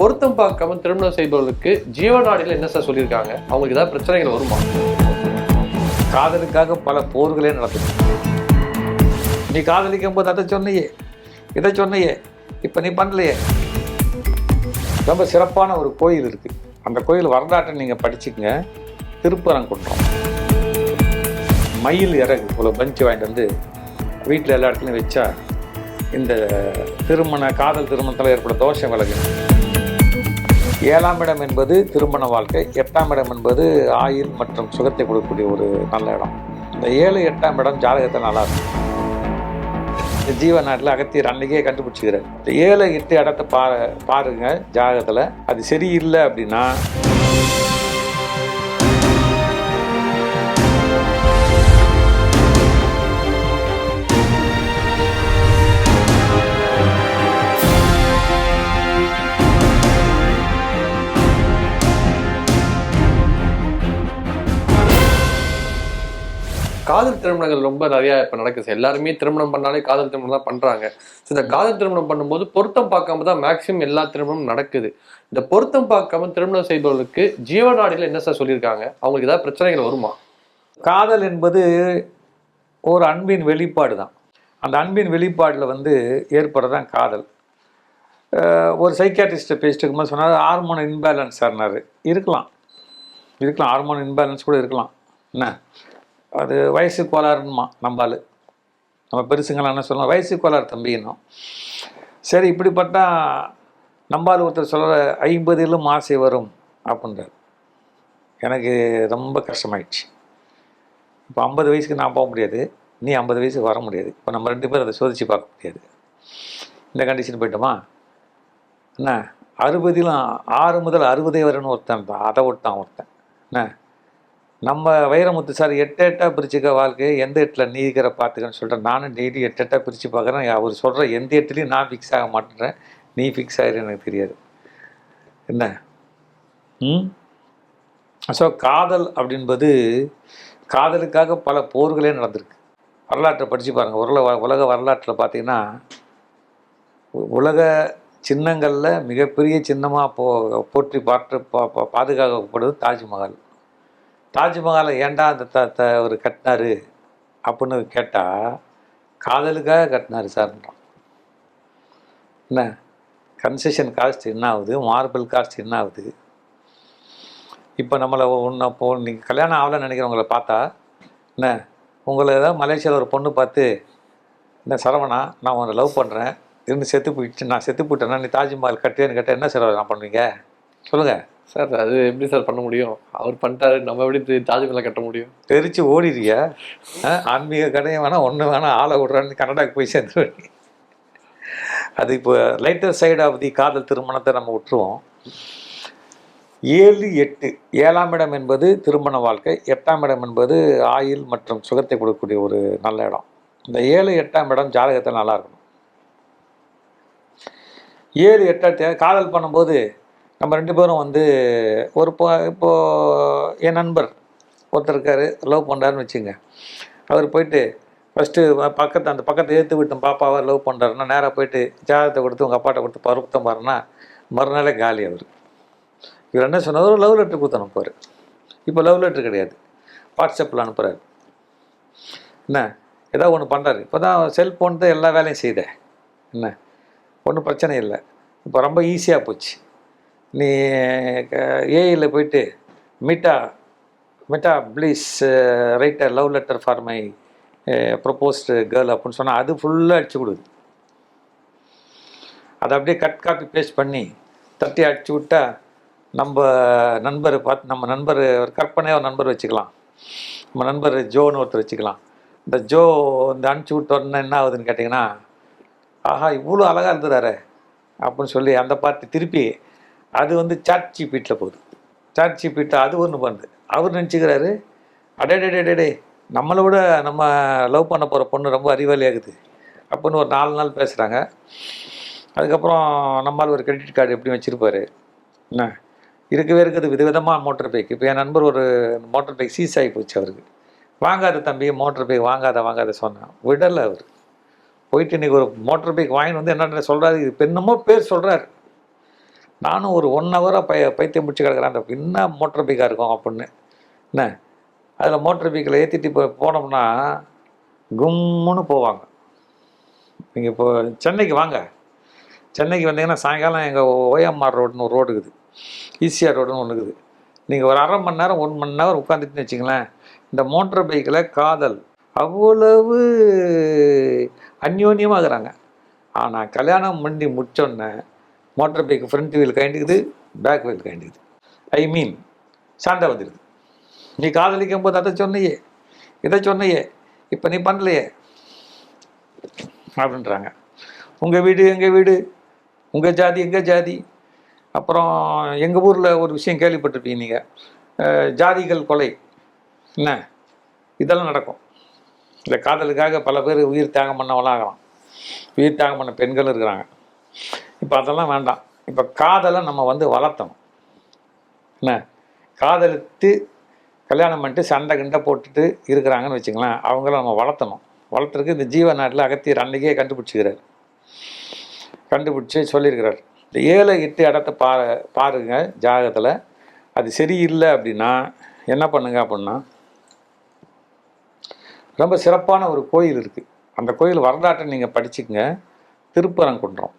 பொருத்தம் பார்க்காம திருமணம் செய்பவர்களுக்கு ஜீவநாடியில் என்ன சார் சொல்லியிருக்காங்க? அவங்களுக்கு ஏதாவது பிரச்சனைகள் வருமா? காதலுக்காக பல போர்களே நடக்குது. நீ காதலிக்கும் போது அதை சொன்னையே இதை சொன்னையே இப்போ நீ பண்ணலையே. ரொம்ப சிறப்பான ஒரு கோயில் இருக்குது அந்த கோயில் வரலாற்றை நீங்கள் படிச்சுக்கங்க. திருப்பரங்குன்றம். மயில் இறகு இவ்வளோ பஞ்சு வாங்கிட்டு வந்து வீட்டில் எல்லா இடத்துலையும் வச்சா இந்த திருமண காதல் திருமணத்தில் ஏற்பட தோஷம் விலகு ஏழாம் இடம் என்பது திருமண வாழ்க்கை எட்டாம் இடம் என்பது ஆயுள் மற்றும் சுகத்தை கொடுக்கக்கூடிய ஒரு நல்ல இடம். இந்த ஏழு எட்டாம் இடம் ஜாதகத்தை நல்லா இருக்கும் இந்த ஜீவ நாட்டில் அகத்தியர் அன்னைக்கே கண்டுபிடிச்சிக்கிறார். இந்த ஏழு எட்டு இடத்த பாரு பாருங்க ஜாதகத்தில். அது சரியில்லை அப்படின்னா காதல் திருமணங்கள் ரொம்ப நிறையா இப்போ நடக்குது. சார். எல்லாருமே திருமணம் பண்ணாலே காதல் திருமணம் தான் பண்ணுறாங்க ஸோ இந்த காதல் திருமணம் பண்ணும்போது பொருத்தம் பார்க்காம தான் மேக்சிமம் எல்லா திருமணமும் நடக்குது. இந்த பொருத்தம் பார்க்காம திருமணம் செய்பவர்களுக்கு ஜீவநாடியில் என்ன சார் சொல்லியிருக்காங்க? அவங்களுக்கு ஏதாவது பிரச்சனைகள் வருமா? காதல் என்பது ஒரு அன்பின் வெளிப்பாடு தான். அந்த அன்பின் வெளிப்பாடில் வந்து ஏற்படுறதான் காதல். ஒரு சைக்காட்ரிஸ்ட்டை பேசிட்டு இருக்கும்போது சொன்னார் ஹார்மோன் இன்பேலன்ஸ் சார்னார். இருக்கலாம். இருக்கலாம். ஹார்மோன் இன்பேலன்ஸ் கூட இருக்கலாம். என்ன? அது வயசு கோளாறுமா நம்பால் நம்ம பெருசுங்களாம் என்ன சொல்லலாம் வயசு கோளாறு தம்பின்னும் சரி இப்படிப்பட்டா நம்பால் ஒருத்தர் சொல்கிற ஐம்பதிலும் ஆசை வரும் அப்படின்றார். எனக்கு ரொம்ப கஷ்டமாயிடுச்சு. இப்போ ஐம்பது வயசுக்கு நான் போக முடியாது. நீ ஐம்பது வயசுக்கு வர முடியாது. இப்போ நம்ம ரெண்டு பேரும் அதை சோதித்து பார்க்க முடியாது. இந்த கண்டிஷன் போயிட்டோமா? என்ன? அறுபதிலும் ஆறு முதல் அறுபதே வரணும் ஒருத்தன் தான் அதை ஒருத்தான் ஒருத்தன். என்ன? நம்ம வைரமுத்து சார் எட்டு எட்டாக பிரிச்சுக்க வாழ்க்கையை எந்த எட்டில் நீக்கிற பார்த்துக்கன்னு சொல்கிறேன் நானும் டெய்லி எட்டு எட்டாக பிரித்து பார்க்குறேன். அவர் சொல்கிற எந்த எட்டுலையும் நான் ஃபிக்ஸ் ஆக மாட்டேறேன் நீ ஃபிக்ஸ் ஆகிரு எனக்கு தெரியாது. என்ன? ம்? ஸோ காதல் அப்படின்பது காதலுக்காக பல போர்களே நடந்திருக்கு. வரலாற்றை படித்து பாருங்கள் உலக உலக வரலாற்றில் பார்த்தீங்கன்னா உலக சின்னங்களில் மிகப்பெரிய சின்னமாக போ போற்றி பாற்று பாதுகாக்கப்படுவது தாஜ்மஹால். தாஜ்மஹாலை ஏண்டா அந்த த த அவர் கட்டினாரு அப்படின்னு கேட்டால் காதலுக்காக கட்டினாரு சார்ன்றான் என்ன? கன்செஷன் காஸ்ட் என்ன ஆகுது? மார்பிள் காஸ்ட் என்ன ஆகுது? இப்போ நம்மளை ஒன்று போ நீங்கள் கல்யாணம் ஆகலைன்னு நினைக்கிறவங்கள பார்த்தா என்ன? உங்களை ஏதாவது மலேசியாவில் ஒரு பொண்ணு பார்த்து என்ன சரவணா நான் உங்களை லவ் பண்ணுறேன் இருந்து செத்து போயிடுச்சு நான் செத்து போயிட்டேன்னா நீ தாஜ்மஹால் கட்டியேன்னு கேட்டால் என்ன சார் நான் பண்ணுவீங்க? சொல்லுங்கள் சார் அது எப்படி சார் பண்ண முடியும்? அவர் பண்ணிட்டாரு நம்ம எப்படி தாஜ்மஹாலை கட்ட முடியும்? தெரிச்சு ஓடிடுறிய? ஆன்மீக கடையை வேணால் ஒன்று வேணால் ஆளை விட்றான்னு கனடாக்கு போய் சேர்ந்து அது இப்போ லைட்டர் சைடு ஆஃப் தி காதல் திருமணத்தை நம்ம விட்டுருவோம். ஏழு எட்டு. ஏழாம் இடம் என்பது திருமண வாழ்க்கை எட்டாம் இடம் என்பது ஆயுள் மற்றும் சுகத்தை கொடுக்கக்கூடிய ஒரு நல்ல இடம். இந்த ஏழு எட்டாம் இடம் ஜாதகத்தில் நல்லா இருக்கணும். ஏழு எட்டாம் காதல் பண்ணும்போது நம்ம ரெண்டு பேரும் வந்து ஒரு இப்போ இப்போது என் நண்பர் ஒருத்தர் இருக்கார் லவ் பண்ணுறாருன்னு வச்சுங்க. அவர் போயிட்டு ஃபஸ்ட்டு பக்கத்தை அந்த பக்கத்தை ஏற்று விட்டோம் பாப்பாவை லவ் பண்ணுறாருன்னா நேராக போயிட்டு ஜாதகத்தை கொடுத்து உங்கள் அப்பாட்ட கொடுத்து பருத்தம் பாருன்னா மறுநாளே காலி அவர். இவர் என்ன சொன்னார்? லவ் லெட்ரு கொடுத்து அனுப்புவார். இப்போ லவ் லெட்ரு கிடையாது. வாட்ஸ்அப்பில் அனுப்புகிறாரு என்ன? ஏதோ ஒன்று பண்ணுறாரு இப்போ தான் செல்ஃபோன் தான் எல்லா வேலையும் செய்தேன். என்ன? ஒன்றும் பிரச்சனை இல்லை. இப்போ ரொம்ப ஈஸியாக போச்சு. நீ ஏஐயில் போயிட்டு Meta Meta please write a love letter for my proposed girl அப்படின்னு சொன்னால் அது ஃபுல்லாக அடிச்சு கொடுக்குது. அதை அப்படியே கட் காப்பி பேஸ்ட் பண்ணி தட்டி அடிச்சு விட்டா நம்ம நண்பர் பார்த்து நம்ம நண்பர் ஒரு கற்பனையாக ஒரு நண்பர் வச்சுக்கலாம். நம்ம நண்பர் ஜோன்னு ஒருத்தர் வச்சுக்கலாம். இந்த ஜோ இந்த அனுப்பிச்சி விட்ட உடனே என்ன ஆகுதுன்னு கேட்டிங்கன்னா ஆஹா இவ்வளோ அழகாக இருந்துறாரு அப்படின்னு சொல்லி அந்த பார்த்து திருப்பி அது வந்து சாட் ஜிபிட்டில் போகுது. சாட் ஜிபிட்டில் அது ஒன்று பண்ணுது. அவர் நினச்சிக்கிறாரு அடேடேடேடே நம்மளை விட நம்ம லவ் பண்ண போகிற பொண்ணு ரொம்ப அறிவாளியாகுது. அப்படின்னு ஒரு நாலு நாள் பேசுகிறாங்க அதுக்கப்புறம் நம்மால் ஒரு கிரெடிட் கார்டு எப்படி வச்சுருப்பாரு? என்ன? இருக்கவே இருக்குது விதவிதமாக மோட்டர் பைக் இப்போ என் நண்பர் ஒரு மோட்டர் பைக் சீஸ் ஆகி போச்சு அவருக்கு. வாங்காத தம்பி மோட்டர் பைக் வாங்காத வாங்காத சொன்னேன். விடலை அவர். போயிட்டு இன்றைக்கி ஒரு மோட்டர் பைக் வாங்கின்னு வந்து என்னென்ன சொல்கிறாரு இது என்னமோ பேர் சொல்கிறாரு நானும் ஒரு ஒன் ஹவராக பை பைத்தியம் பிடிச்சி கிடக்குறேன் அந்த என்ன மோட்டர் பைக்காக இருக்கும் அப்படின்னு என்ன அதில் மோட்டர் பைக்கில் ஏற்றிட்டு இப்போ போனோம்னா கும்முன்னு போவாங்க நீங்கள் இப்போ சென்னைக்கு வாங்க சென்னைக்கு வந்தீங்கன்னா சாயங்காலம் எங்கள் ஓஎம்ஆர் ரோடுன்னு ஒரு ரோடு இருக்குது ஈசிஆர் ரோடுன்னு ஒன்று இருக்குது நீங்கள் ஒரு அரை மணி நேரம் ஒன் மணி நேரம் உட்காந்துட்டுன்னு வச்சிங்களேன் இந்த மோட்டர் பைக்கில் காதல் அவ்வளவு அந்யோன்யமாகறாங்க ஆனால் கல்யாணம் பண்ணி முடித்தோன்னே மோட்டர் பைக் ஃப்ரண்ட் வீல் கண்டிக்குது பேக் வீல் கண்டிக்குது ஐ மீன் சண்டை வந்துடுது நீ காதலிக்கும் போது அதை சொன்னையே இதை சொன்னையே இப்போ நீ பண்ணலையே அப்படின்றாங்க. உங்கள் வீடு எங்கள் வீடு உங்கள் ஜாதி எங்கள் ஜாதி? அப்புறம் எங்கள் ஊரில் ஒரு விஷயம் கேள்விப்பட்டிருப்பீங்க நீங்கள் ஜாதிகள் கொலை. என்ன? இதெல்லாம் நடக்கும். இந்த காதலுக்காக பல பேர் உயிர் தியாகம் பண்ணவெல்லாம் ஆகலாம் உயிர் தியாகம் பண்ண பெண்கள் இருக்கிறாங்க. இப்போ அதெல்லாம் வேண்டாம். இப்போ காதலை நம்ம வந்து வளர்த்தணும். என்ன? காதலித்து கல்யாணம் பண்ணிட்டு சண்டை கிண்டை போட்டுட்டு இருக்கிறாங்கன்னு வச்சுக்கலாம் அவங்கள நம்ம வளர்த்தணும். வளர்த்துறதுக்கு இந்த ஜீவ நாட்டில் அகத்தியர் அன்னைக்கே கண்டுபிடிச்சிக்கிறார். கண்டுபிடிச்சி சொல்லியிருக்கிறார். இந்த ஏழை எட்டு இடத்த பா பாருங்க ஜாதகத்தில். அது சரியில்லை அப்படின்னா என்ன பண்ணுங்க அப்படின்னா ரொம்ப சிறப்பான ஒரு கோயில் இருக்குது அந்த கோயில் வரலாற்றை நீங்கள் படிச்சுக்கங்க. திருப்பரங்குன்றம்.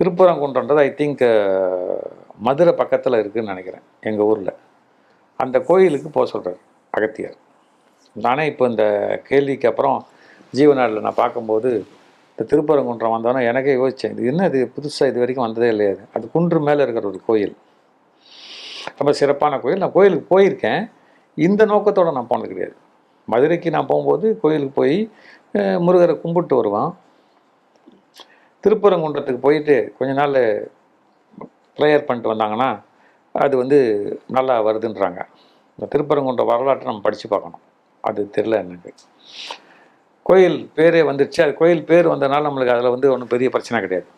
திருப்பரங்குன்றன்றது ஐ திங்க் மதுரை பக்கத்தில் இருக்குதுன்னு நினைக்கிறேன் எங்கள் ஊரில். அந்த கோயிலுக்கு போக சொல்கிறார் அகத்தியர். நானே இப்போ இந்த கேள்விக்கு அப்புறம் ஜீவநாடில் நான் பார்க்கும்போது இந்த திருப்பரங்குன்றம் வந்தோன்னே எனக்கே யோசித்தேன் இது என்ன இது புதுசாக இது வரைக்கும் வந்ததே இல்லையாது அது. குன்று மேலே இருக்கிற ஒரு கோயில். ரொம்ப சிறப்பான கோயில். நான் கோயிலுக்கு போயிருக்கேன். இந்த நோக்கத்தோடு நான் போனது கிடையாது. மதுரைக்கு நான் போகும்போது கோயிலுக்கு போய் முருகரை கும்பிட்டு வருவான். திருப்பரங்குன்றத்துக்கு போயிட்டு கொஞ்ச நாள் ப்ரேயர் பண்ணிட்டு வந்தாங்கன்னா அது வந்து நல்லா வருதுன்றாங்க. இந்த திருப்பரங்குன்ற வரலாற்றை நம்ம படித்து பார்க்கணும். அது தெரில எனக்கு. கோயில் பேரே வந்துடுச்சு அது கோயில் பேர் வந்ததுனால நம்மளுக்கு அதில் வந்து ஒன்றும் பெரிய பிரச்சனை கிடையாது.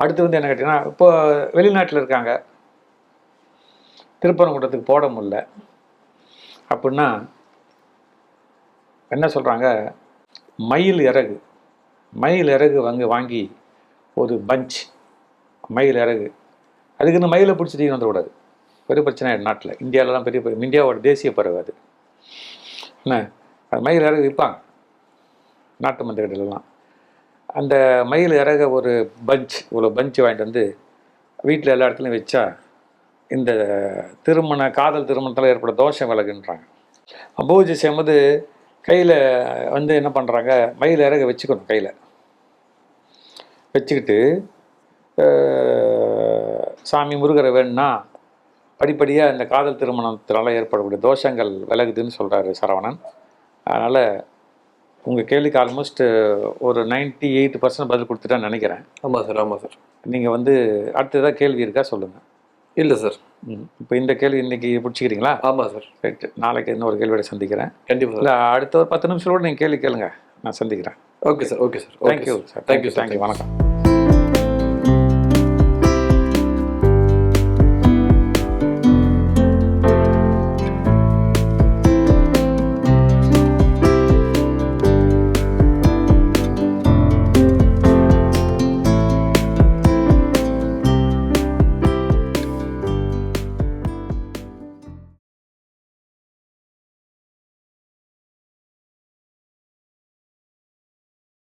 அடுத்து வந்து என்ன கேட்டிங்கன்னா இப்போ வெளிநாட்டில் இருக்காங்க. திருப்பரங்குன்றத்துக்கு போட முடியல. அப்படின்னா என்ன சொல்கிறாங்க மயில் இறகு. மயில் இறகு வாங்க வாங்கி ஒரு பஞ்ச் மயில் இறகு. அதுக்குன்னு மயிலை பிடிச்சிட்டு வந்துடக்கூடாது. பெரிய பிரச்சனை ஆயிடும் நாட்டில். இந்தியாவிலலாம் பெரிய பெரிய- இந்தியாவோட தேசிய பறவை அது. என்ன? அது மயில் இறகு விற்பாங்க. நாட்டு மந்தகட்டிலலாம் அந்த மயில் இறக ஒரு பஞ்ச் இவ்வளோ பஞ்ச் வாங்கிட்டு வந்து வீட்டில் எல்லா இடத்துலையும் வச்சா இந்த திருமண காதல் திருமணத்தில் ஏற்பட தோஷம் விலகுன்றாங்க. பூஜை செய்யும்போது கையில் வந்து என்ன பண்ணுறாங்க மயில் இறக வச்சுக்கணும் கையில். வச்சுக்கிட்டு சாமி முருகரை வேணும்னா படிப்படியாக இந்த காதல் திருமணத்தினால ஏற்படக்கூடிய தோஷங்கள் விலகுதுன்னு சொல்கிறாரு சரவணன். அதனால் உங்கள் கேள்விக்கு ஆல்மோஸ்ட் ஒரு 98% எயிட் பர்சன்ட் பதில் கொடுத்துட்டேன்னு நினைக்கிறேன். ஆமா சார் ஆமா சார். நீங்கள் வந்து அடுத்ததாக கேள்வி இருக்கா சொல்லுங்கள் இல்ல சார். இப்போ இந்த கேள்வி இன்னைக்கு பிடிச்சிக்கிறீங்களா? ஆமா சார். ரைட்டு நாளைக்கு இன்னொரு கேள்வியோட சந்திக்கிறேன். கண்டிப்பா சார். இல்லை அடுத்த ஒரு பத்து நிமிஷத்தோட நீங்கள் கேள்வி கேளுங்க. நான் சந்திக்கிறேன். Okay sir okay sir. Thank you sir. Thank you thank you வணக்கம்.